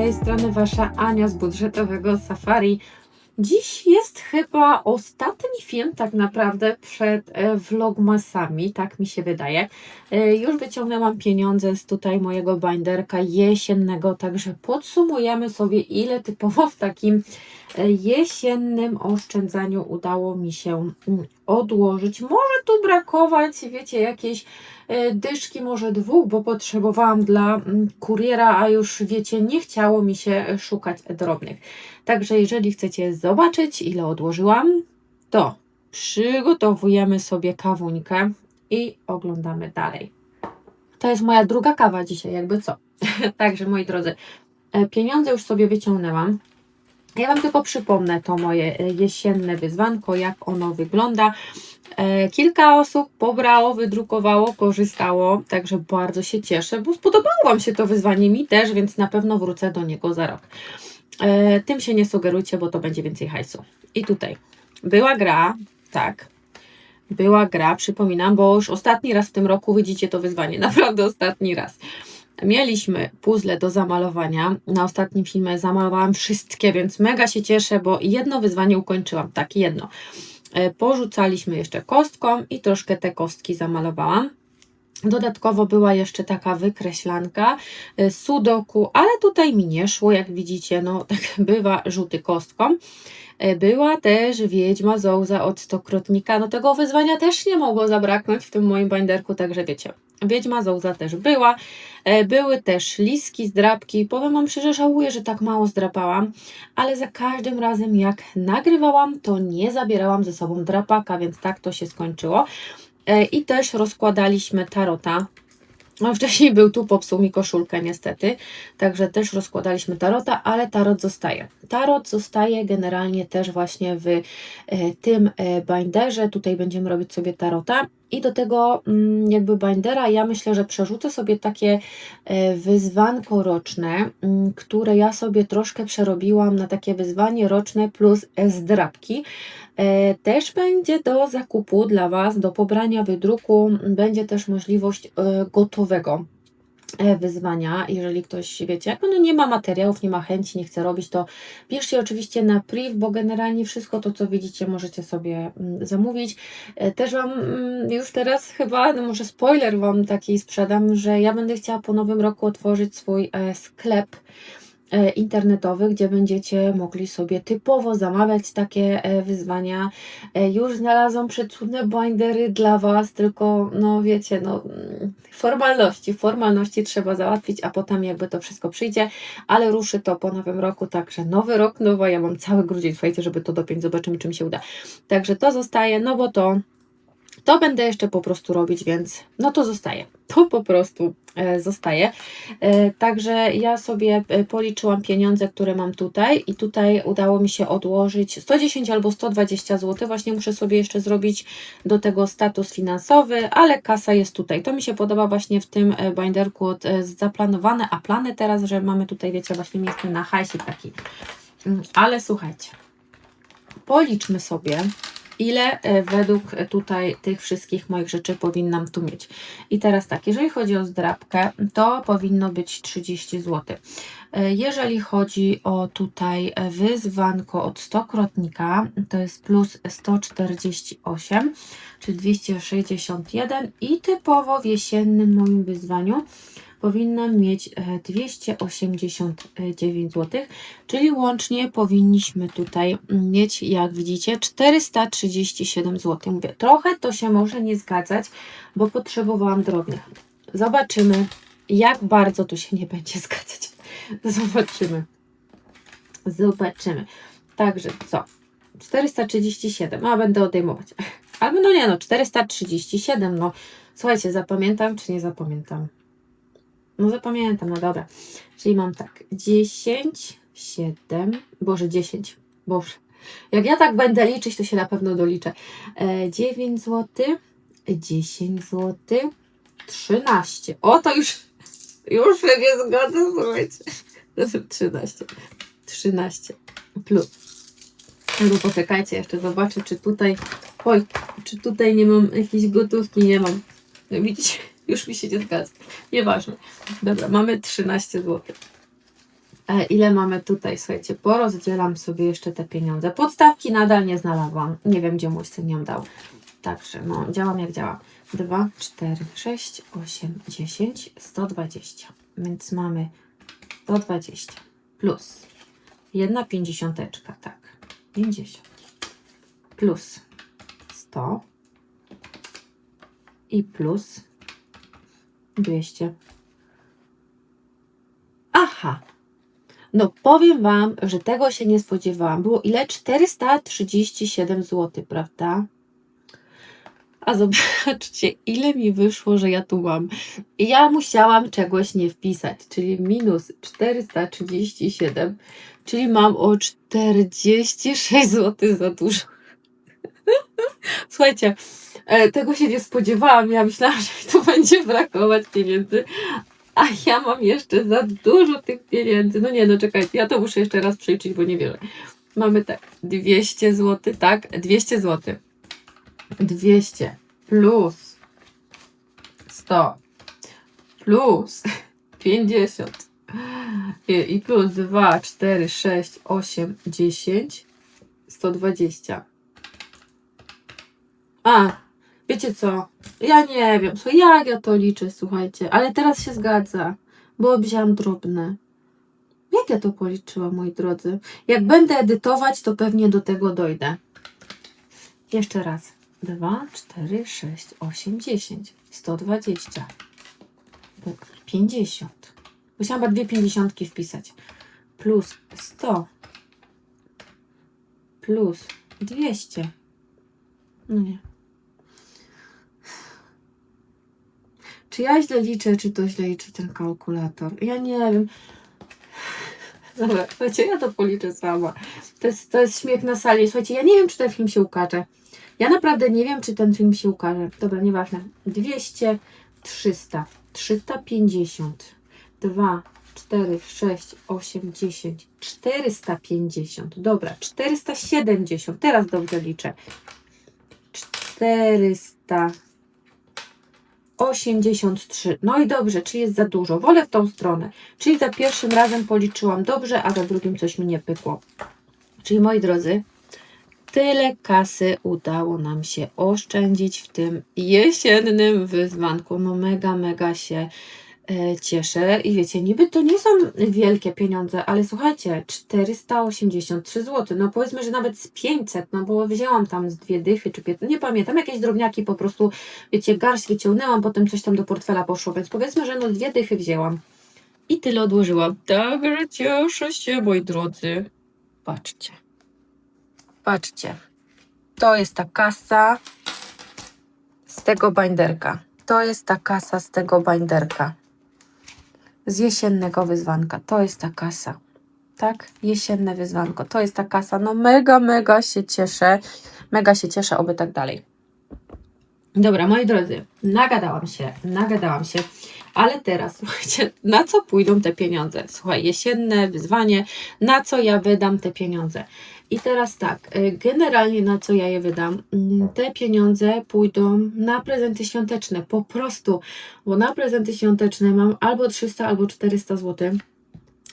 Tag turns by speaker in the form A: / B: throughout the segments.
A: tej strony Wasza Ania z budżetowego Safari. Dziś jest chyba ostatni film tak naprawdę przed e, vlogmasami, tak mi się wydaje. E, Już wyciągnęłam pieniądze z tutaj mojego binderka jesiennego, także podsumujemy sobie ile typowo w takim e, jesiennym oszczędzaniu udało mi się mm, odłożyć. Może tu brakować, wiecie, jakiejś dyszki, może dwóch, bo potrzebowałam dla mm, kuriera, a już wiecie, nie chciało mi się szukać drobnych. Także jeżeli chcecie zobaczyć, ile odłożyłam, to przygotowujemy sobie kawuńkę i oglądamy dalej. To jest moja druga kawa dzisiaj, jakby co. Także moi drodzy, e, pieniądze już sobie wyciągnęłam. Ja Wam tylko przypomnę to moje e, jesienne wyzwanko, jak ono wygląda. E, Kilka osób pobrało, wydrukowało, korzystało, także bardzo się cieszę, bo spodobało Wam się to wyzwanie, mi też, więc na pewno wrócę do niego za rok. E, Tym się nie sugerujcie, bo to będzie więcej hajsu. I tutaj była gra, tak, była gra, przypominam, bo już ostatni raz w tym roku widzicie to wyzwanie, naprawdę ostatni raz. Mieliśmy puzzle do zamalowania. Na ostatnim filmie zamalowałam wszystkie, więc mega się cieszę, bo jedno wyzwanie ukończyłam. Tak, jedno. E, Porzucaliśmy jeszcze kostką i troszkę te kostki zamalowałam. Dodatkowo była jeszcze taka wykreślanka e, sudoku, ale tutaj mi nie szło, jak widzicie, no tak bywa rzuty kostką. E, Była też Wiedźma Zołza od Stokrotnika, no tego wyzwania też nie mogło zabraknąć w tym moim binderku, także wiecie, Wiedźma Zołza też była. E, Były też liski, zdrabki. Powiem Wam szczerze, żałuję, że tak mało zdrapałam, ale za każdym razem jak nagrywałam, to nie zabierałam ze sobą drapaka, więc tak to się skończyło. E, I też rozkładaliśmy tarota. No, wcześniej był tu, popsuł mi koszulkę niestety, także też rozkładaliśmy tarota, ale tarot zostaje. Tarot zostaje generalnie też właśnie w e, tym binderze. Tutaj będziemy robić sobie tarota. I do tego mm, jakby bindera ja myślę, że przerzucę sobie takie e, wyzwanko roczne, mm, które ja sobie troszkę przerobiłam na takie wyzwanie roczne plus zdrabki. E, Też będzie do zakupu dla Was, do pobrania wydruku, będzie też możliwość e, gotowego wyzwania, jeżeli ktoś, wiecie, jak no nie ma materiałów, nie ma chęci, nie chce robić, to piszcie oczywiście na priv, bo generalnie wszystko to, co widzicie, możecie sobie mm, zamówić. E, Też Wam mm, już teraz chyba, no może spoiler Wam taki sprzedam, że ja będę chciała po nowym roku otworzyć swój e, sklep e, internetowy, gdzie będziecie mogli sobie typowo zamawiać takie e, wyzwania. E, Już znalazłam przecudne bindery dla Was, tylko no wiecie, no mm, formalności, formalności trzeba załatwić, a potem jakby to wszystko przyjdzie, ale ruszy to po nowym roku, także nowy rok, nowa, ja mam cały grudzień, słuchajcie, żeby to dopiąć, zobaczymy czym się uda. Także to zostaje, no bo to to będę jeszcze po prostu robić, więc no to zostaje. To po prostu e, zostaje. E, także ja sobie e, policzyłam pieniądze, które mam tutaj i tutaj udało mi się odłożyć 110 albo 120 zł. Właśnie muszę sobie jeszcze zrobić do tego status finansowy, ale kasa jest tutaj. To mi się podoba właśnie w tym binderku od, zaplanowane, a plany teraz, że mamy tutaj, wiecie, właśnie miejsce na hajsik taki. Mm, Ale słuchajcie, policzmy sobie, ile e, według e, tutaj tych wszystkich moich rzeczy powinnam tu mieć. I teraz tak, jeżeli chodzi o zdrabkę, to powinno być 30 zł. E, Jeżeli chodzi o tutaj wyzwanko od stokrotnika, to jest plus 148, czyli 261 i typowo w jesiennym moim wyzwaniu powinnam mieć e, 289 zł, czyli łącznie powinniśmy tutaj mieć, jak widzicie, 437 zł. Mówię, trochę to się może nie zgadzać, bo potrzebowałam drobnych. Zobaczymy, jak bardzo tu się nie będzie zgadzać. Zobaczymy. Zobaczymy. Także co? 437, a będę odejmować. Albo no nie no, 437, no słuchajcie, zapamiętam czy nie zapamiętam? No zapamiętam, no dobra. Czyli mam tak, 10, 7, Boże 10, Boże. Jak ja tak będę liczyć, to się na pewno doliczę. E, 9 zł, 10 zł, 13. O, to już, już się nie zgodzę, słuchajcie. To są 13. 13 plus. No poczekajcie, jeszcze zobaczę, czy tutaj, oj, czy tutaj nie mam jakiejś gotówki, nie mam. No widzicie, już mi się nie zgadza. Nieważne. Dobra, mamy 13 zł. E, ile mamy tutaj? Słuchajcie, porozdzielam sobie jeszcze te pieniądze. Podstawki nadal nie znalazłam. Nie wiem, gdzie mój syn ją dał. Także, no, działam jak działa. 2, 4, 6, 8, 10, 120. Więc mamy 120 plus jedna pięćdziesiąteczka, tak, 50 plus 100 i plus 200. Aha. No powiem Wam, że tego się nie spodziewałam. Było ile? 437 zł, prawda? A zobaczcie, ile mi wyszło, że ja tu mam. I ja musiałam czegoś nie wpisać, czyli minus 437, czyli mam o 46 zł za dużo. Słuchajcie, e, tego się nie spodziewałam. Ja myślałam, że mi tu będzie brakować pieniędzy, a ja mam jeszcze za dużo tych pieniędzy. No nie, no czekajcie, ja to muszę jeszcze raz przeliczyć, bo nie wierzę. Mamy tak, 200 zł, tak? 200 zł. 200 plus 100 plus 50 i plus 2, 4, 6, 8, 10, 120. A, wiecie co? Ja nie wiem, słuchaj, jak ja to liczę, słuchajcie, ale teraz się zgadza, bo wziąłam drobne. Jak ja to policzyłam, moi drodzy? Jak będę edytować, to pewnie do tego dojdę. Jeszcze raz. 2, 4, 6, 8, 10, 120, 50. Musiałam dwie pięćdziesiątki wpisać. Plus 100. Plus 200. No nie. Czy ja źle liczę, czy to źle liczy ten kalkulator? Ja nie wiem. Dobra, słuchajcie, ja to policzę sama. To jest, to jest śmiech na sali. Słuchajcie, ja nie wiem, czy ten film się ukaże. Ja naprawdę nie wiem, czy ten film się ukaże. Dobra, nieważne. 200, 300, 350, 2, 4, 6, 8, 10, 450. Dobra, 470. Teraz dobrze liczę. 483. No i dobrze, czyli jest za dużo. Wolę w tą stronę. Czyli za pierwszym razem policzyłam dobrze, a za drugim coś mi nie pykło. Czyli moi drodzy, tyle kasy udało nam się oszczędzić w tym jesiennym wyzwanku. No mega, mega się e, cieszę. I wiecie, niby to nie są wielkie pieniądze, ale słuchajcie, 483 zł. No powiedzmy, że nawet z 500, no bo wzięłam tam z dwie dychy czy 15, nie pamiętam, jakieś drobniaki po prostu, wiecie, garść wyciągnęłam, potem coś tam do portfela poszło, więc powiedzmy, że no dwie dychy wzięłam. I tyle odłożyłam. Także cieszę się, moi drodzy. Patrzcie. Patrzcie. To jest ta kasa z tego binderka. To jest ta kasa z tego binderka. Z jesiennego wyzwanka. To jest ta kasa. Tak? Jesienne wyzwanko. To jest ta kasa. No mega, mega się cieszę. Mega się cieszę, oby tak dalej. Dobra, moi drodzy, nagadałam się, nagadałam się, ale teraz słuchajcie, na co pójdą te pieniądze? Słuchaj, jesienne wyzwanie, na co ja wydam te pieniądze? I teraz tak, y, generalnie na co ja je wydam? Mm, Te pieniądze pójdą na prezenty świąteczne, po prostu, bo na prezenty świąteczne mam albo 300, albo 400 zł.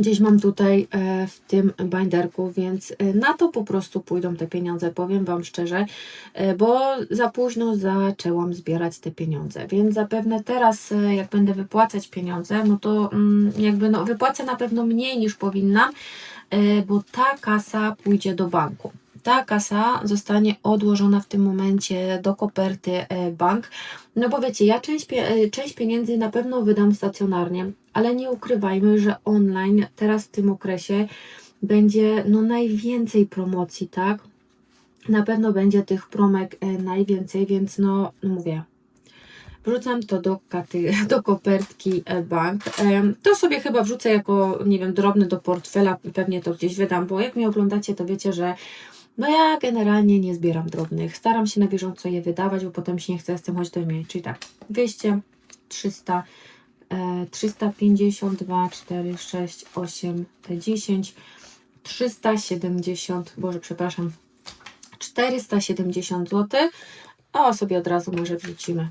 A: Gdzieś mam tutaj e, w tym binderku, więc e, na to po prostu pójdą te pieniądze, powiem Wam szczerze, e, bo za późno zaczęłam zbierać te pieniądze, więc zapewne teraz, jak będę wypłacać pieniądze, no to mm, jakby no, wypłacę na pewno mniej niż powinnam, bo ta kasa pójdzie do banku. Ta kasa zostanie odłożona w tym momencie do koperty e, bank. No bo wiecie, ja część, e, część pieniędzy na pewno wydam stacjonarnie, ale nie ukrywajmy, że online teraz w tym okresie będzie no najwięcej promocji, tak? Na pewno będzie tych promek e, najwięcej, więc no, no mówię, wrzucam to do, katy, do kopertki bank. To sobie chyba wrzucę jako, nie wiem, drobny do portfela, pewnie to gdzieś wydam, bo jak mnie oglądacie, to wiecie, że no ja generalnie nie zbieram drobnych. Staram się na bieżąco je wydawać, bo potem się nie chcę z tym chodzić do imienia. Czyli tak, 200, 300, e, 352, 4, 6, 8, 10, 370, Boże, przepraszam, 470 zł. A sobie od razu może wrzucimy.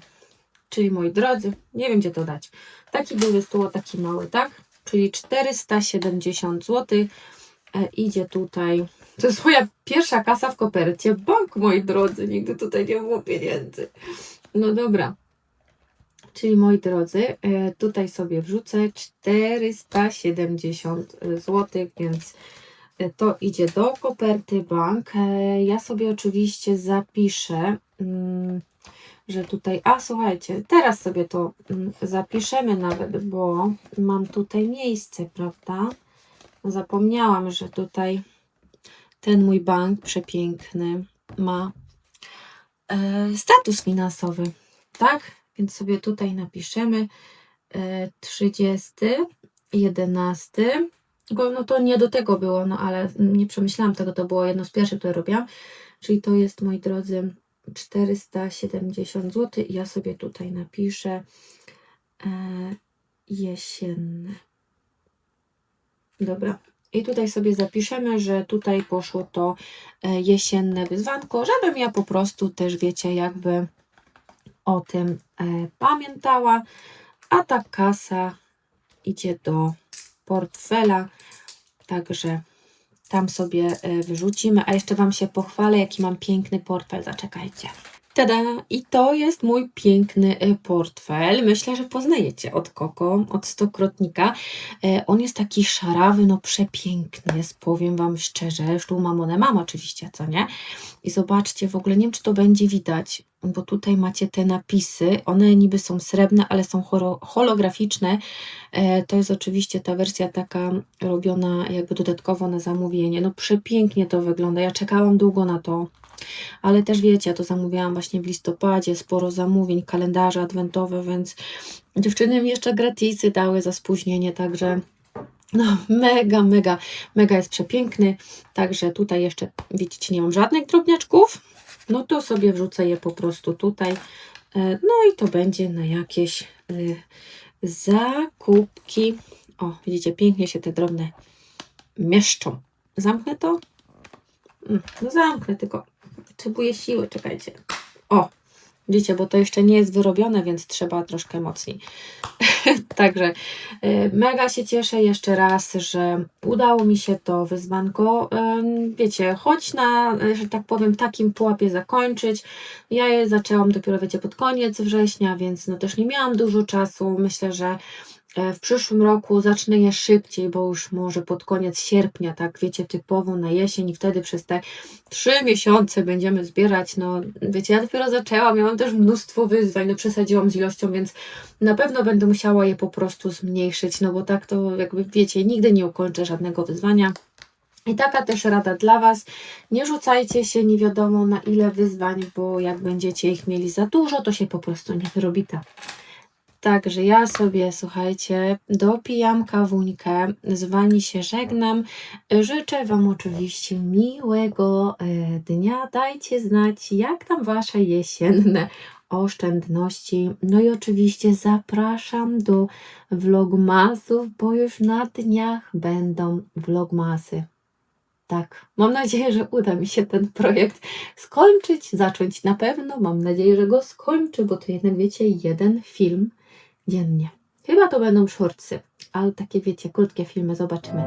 A: Czyli moi drodzy, nie wiem gdzie to dać. Taki duży stół, taki mały, tak? czyli 470 zł e, idzie tutaj. To jest moja pierwsza kasa w kopercie. Bank, moi drodzy, nigdy tutaj nie było pieniędzy. No dobra. Czyli moi drodzy, e, tutaj sobie wrzucę 470 zł, więc e, to idzie do koperty bank. E, Ja sobie oczywiście zapiszę, mm, że tutaj. A słuchajcie, teraz sobie to mm, zapiszemy nawet, bo mam tutaj miejsce, prawda? Zapomniałam, że tutaj ten mój bank przepiękny ma e, status finansowy, tak? Więc sobie tutaj napiszemy e, 30, 11. Go, no to nie do tego było, no ale nie przemyślałam tego, to było jedno z pierwszych, które robiłam. Czyli to jest, moi drodzy, 470 zł. Ja sobie tutaj napiszę e. Dobra. I tutaj sobie zapiszemy, że tutaj poszło to e, jesienne wyzwanko, żebym ja po prostu też, wiecie, jakby o tym e, pamiętała. A ta kasa idzie do portfela, także tam sobie e, wyrzucimy. A jeszcze Wam się pochwalę, jaki mam piękny portfel. Zaczekajcie. Tada! I to jest mój piękny e, portfel. Myślę, że poznajecie od Koko, od stokrotnika. E, On jest taki szarawy, no przepiękny jest, powiem Wam szczerze. Sztu mamonę mam oczywiście, co nie? I zobaczcie, w ogóle nie wiem, czy to będzie widać, bo tutaj macie te napisy. One niby są srebrne, ale są holo- holograficzne. E, To jest oczywiście ta wersja taka robiona jakby dodatkowo na zamówienie. No przepięknie to wygląda. Ja czekałam długo na to. Ale też wiecie, ja to zamówiłam właśnie w listopadzie, sporo zamówień, kalendarze adwentowe, więc dziewczyny mi jeszcze gratisy dały za spóźnienie, także no mega, mega, mega jest przepiękny. Także tutaj jeszcze, widzicie, nie mam żadnych drobniaczków, no to sobie wrzucę je po prostu tutaj. E, No i to będzie na jakieś y, zakupki. O, widzicie, pięknie się te drobne mieszczą. Zamknę to? No zamknę, tylko potrzebuję siły, czekajcie. O, widzicie, bo to jeszcze nie jest wyrobione, więc trzeba troszkę mocniej. Także y, mega się cieszę jeszcze raz, że udało mi się to wyzwanko, wiecie, choć na, że tak powiem, takim pułapie zakończyć. Ja je zaczęłam dopiero, wiecie, pod koniec września, więc no też nie miałam dużo czasu. Myślę, że w przyszłym roku zacznę je szybciej, bo już może pod koniec sierpnia, tak wiecie, typowo na jesień i wtedy przez te trzy miesiące będziemy zbierać. No wiecie, ja dopiero zaczęłam, ja mam też mnóstwo wyzwań, no przesadziłam z ilością, więc na pewno będę musiała je po prostu zmniejszyć, no bo tak to jakby wiecie, nigdy nie ukończę żadnego wyzwania. I taka też rada dla Was. Nie rzucajcie się nie wiadomo na ile wyzwań, bo jak będziecie ich mieli za dużo, to się po prostu nie wyrobi tak. Także ja sobie, słuchajcie, dopijam kawuńkę, z Wami się żegnam. Życzę Wam oczywiście miłego e, dnia. Dajcie znać, jak tam Wasze jesienne oszczędności. No i oczywiście zapraszam do vlogmasów, bo już na dniach będą vlogmasy. Tak, mam nadzieję, że uda mi się ten projekt skończyć, zacząć na pewno. Mam nadzieję, że go skończę, bo to jednak wiecie, jeden film dziennie. Chyba to będą shortsy, ale takie wiecie, krótkie filmy, zobaczymy.